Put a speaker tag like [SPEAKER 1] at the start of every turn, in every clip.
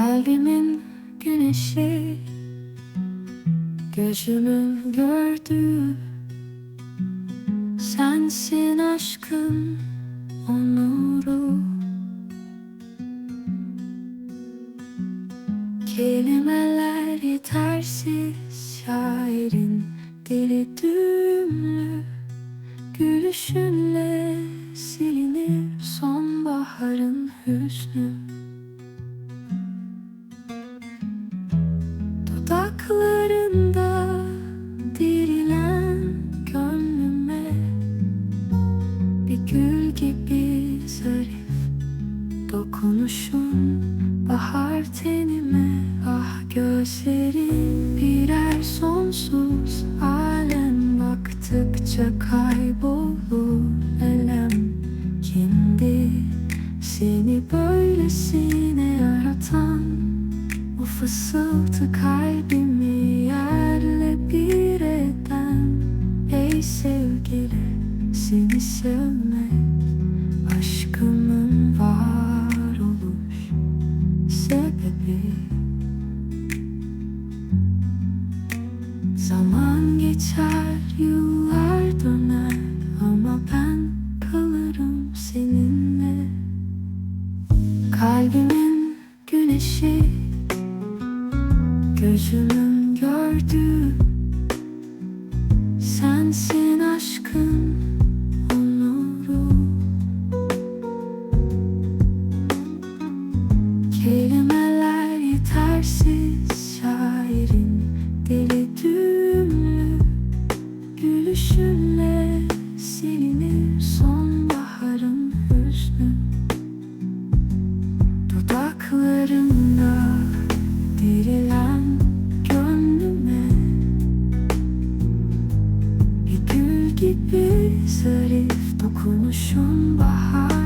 [SPEAKER 1] Kalbimin güneşi Gözümün gördüğü Sensin aşkın onuru Kelimeler yetersiz şairin dili düğümlü Gülüşünle silinir sonbaharın hüznü gül gibi zarif dokunuşun Bahar tenime ah gözlerin birer sonsuz alem. Baktıkça kaybolur elem. Kimdi seni böylesine yaratan? Bu fısıltı kalbimi yerle bir eden. Ey sevgili seni Aşkımın varoluş sebebi. Zaman geçer, yıllar Ama ben kalırım seninle. Kalbimin güneşi Gözümün gördüğü zarif dokunuşun bahar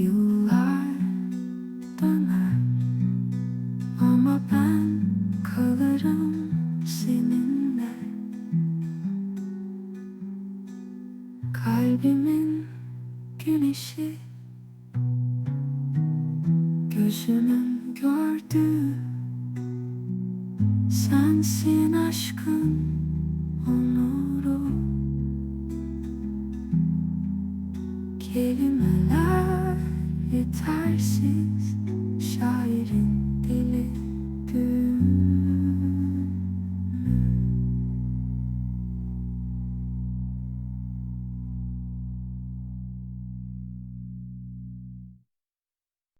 [SPEAKER 1] Yıllar Ama ben kalırım seninle. Kalbimin güneşi Gözümün gördüğü Sensin aşkın onuru. Kelimeler yetersiz Şairin